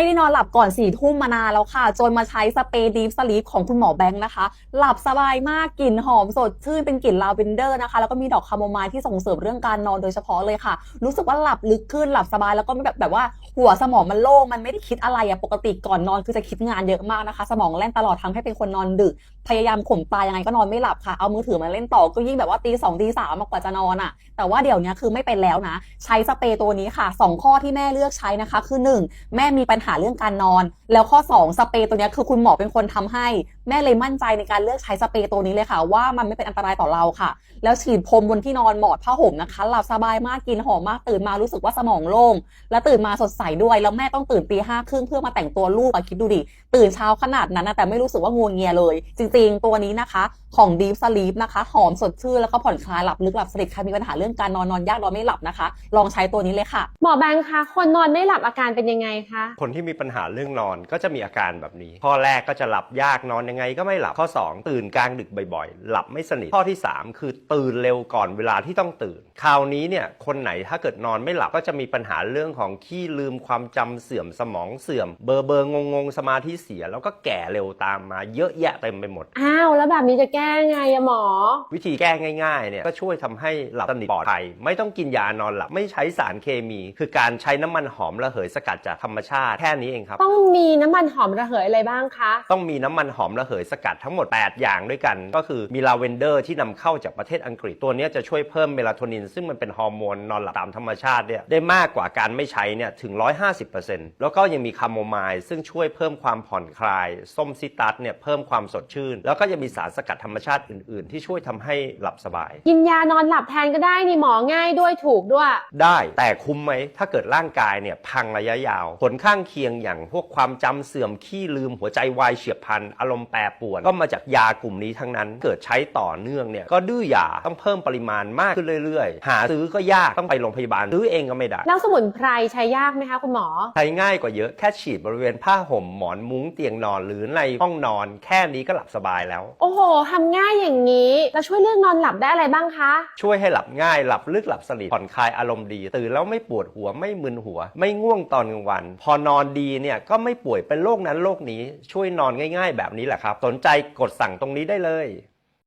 ไม่ได้นอนหลับก่อนสี่ทุ่มมานานแล้วค่ะ จนมาใช้สเปรย์ดีฟสลีปของคุณหมอแบงค์นะคะ หลับสบายมากกลิ่นหอมสดชื่นเป็นกลิ่นลาเวนเดอร์นะคะ แล้วก็มีดอกคาโมไมล์ที่ส่งเสริมเรื่องการนอนโดยเฉพาะเลยค่ะ รู้สึกว่าหลับลึกขึ้นหลับสบายแล้วก็ไม่แบบแบบว่าหัวสมองมันโล่งมันไม่ได้คิดอะไรอะปกติก่อนนอนคือจะคิดงานเยอะมากนะคะ สมองแล่นตลอดทำให้เป็นคนนอนดึกพยายามข่มตายังไงก็นอนไม่หลับค่ะ เอามือถือมาเล่นต่อ ก็ยิ่งแบบว่าตีสองตีสามมากกว่าจะนอนอะ แต่ว่าเดี๋ยวนี้คือไม่เป็นแล้วนะ ใช้สเปรย์ตัวนี้ค่ะสองข้อที่แม่เลือกใช้นะคะ คือหนึ่งแม่มีปัญหาเรื่องการนอน แล้วข้อสองสเปรย์ตัวนี้คือคุณหมอเป็นคนทำให้ แม่เลยมั่นใจในการเลือกใช้สเปรย์ตัวนี้เลยค่ะ ว่ามันไม่เป็นอันตรายต่อเราค่ะ แล้วฉีดพรมบนที่นอนหมอดผ้าห่มนะคะหลับสบายมากกินหอมมากตื่นมารู้สึกว่าสมองโล่งและตื่นมาสดใสด้วย แล้วแม่ต้องตื่นตีห้าครึ่งเพื่อมาแต่งตัวลูกอะคิดดูดิตื่นเช้าขนาดนั้นนะแต่ไม่รู้สึกว่างัวเงียเลย จริง ๆ ตัวนี้นะคะของ Deep Sleep นะคะ หอมสดชื่นแล้วก็ผ่อนคลายหลับลึกหลับสนิทใครมีปัญหาเรื่องการนอนนอนยากนอนไม่หลับนะคะ ลองใช้ตัวนี้เลยค่ะ หมอแบงค์คะคนนอนไม่หลับอาการเป็นยังไงคะ คนที่มีปัญหาเรื่องนอนก็จะมีอาการแบบนี้ ข้อแรกก็จะหลับยากนอนยังไงก็ไม่หลับ ข้อ 2 ตื่นกลางดึกบ่อยๆ หลับไม่สนิท ข้อที่ 3 คือตื่นเร็วก่อนเวลาที่ต้องตื่น คราวนี้เนี่ยคนไหนถ้าเกิดนอนไม่หลับก็จะมีปัญหาเรื่องของขี้ลืมความจำเสื่อมสมองเสื่อม เบอร์เบอร์งงงๆสมาธิเสีย แล้วก็แก่เร็วตามมาเยอะแยะเต็มไปหมด อ้าวแล้วแบบนี้จะแก้ไงอะหมอ วิธีแก้ง่ายๆเนี่ยก็ช่วยทำให้หลับสนิทปลอดภัย ไม่ต้องกินยานอนหลับ ไม่ใช้สารเคมี คือการใช้น้ำมันหอมระเหยสกัดจากธรรมชาติแค่นี้เองครับ ต้องมีน้ำมันหอมระเหยอะไรบ้างคะ ต้องมีน้ำมันหอมระเหยสกัดทั้งหมด 8 อย่างด้วยกัน ก็คือมีลาเวนเดอร์ที่นำเข้าจากประเทศอังกฤษตัวเนี้ยจะช่วยเพิ่มเมลาโทนิน ซึ่งมันเป็นฮอร์โมนนอนหลับตามธรรมชาติเนี่ยได้มากกว่าการไม่ใช้เนี่ยถึง 150%แล้วก็ยังมีคาโมไมล์ซึ่งช่วยเพิ่มความผ่อนคลาย ส้มซิตัสเนี่ยเพิ่มความสดชื่น แล้วก็ยังมีสารสกัดธรรมชาติอื่น ๆ ที่ช่วยทำให้หลับสบาย กินยานอนหลับแทนก็ได้นี่หมอง่ายด้วยถูกด้วย ได้แต่คุ้มไหม ถ้าเกิดร่างกายเนี่ยพังระยะยาว ผลข้างเคียงอย่างพวกความจำเสื่อมขี้ลืมหัวใจวายเฉียบพลันอารมณ์แปรปรวน ก็มาจากยากลุ่มนี้ทั้งนั้น เกิดใช้ต่อเนื่องเนี่ยก็ดื้อยาต้องเพิ่มปริมาณมากขึ้นเรื่อย ๆ หาซื้อก็ยากต้องไปโรงพยาบาลซื้อเองก็ไม่ได้ แล้วสมุนไพรใช้ยากไหมคะคุณหมอ ใช้ง่ายกว่าเยอะแค่ฉีดบริเวณผ้าห่มหมอนมุ้งเตียงนอนหรือในห้องนอน แค่นี้ก็หลับสบายแล้ว โอ้โหทำง่ายอย่างนี้แล้วช่วยเรื่องนอนหลับได้อะไรบ้างคะ ช่วยให้หลับง่ายหลับลึกหลับสนิทผ่อนคลายอารมณ์ดี ตื่นแล้วไม่ปวดหัวไม่มึนหัว ไม่ง่วงตอนกลางวัน พอนอนดีเนี่ยก็ไม่ป่วยเป็นโรคนั้นโรคนี้ช่วยนอนง่าย ๆ แบบนี้แหละครับ สนใจกดสั่งตรงนี้ได้เลย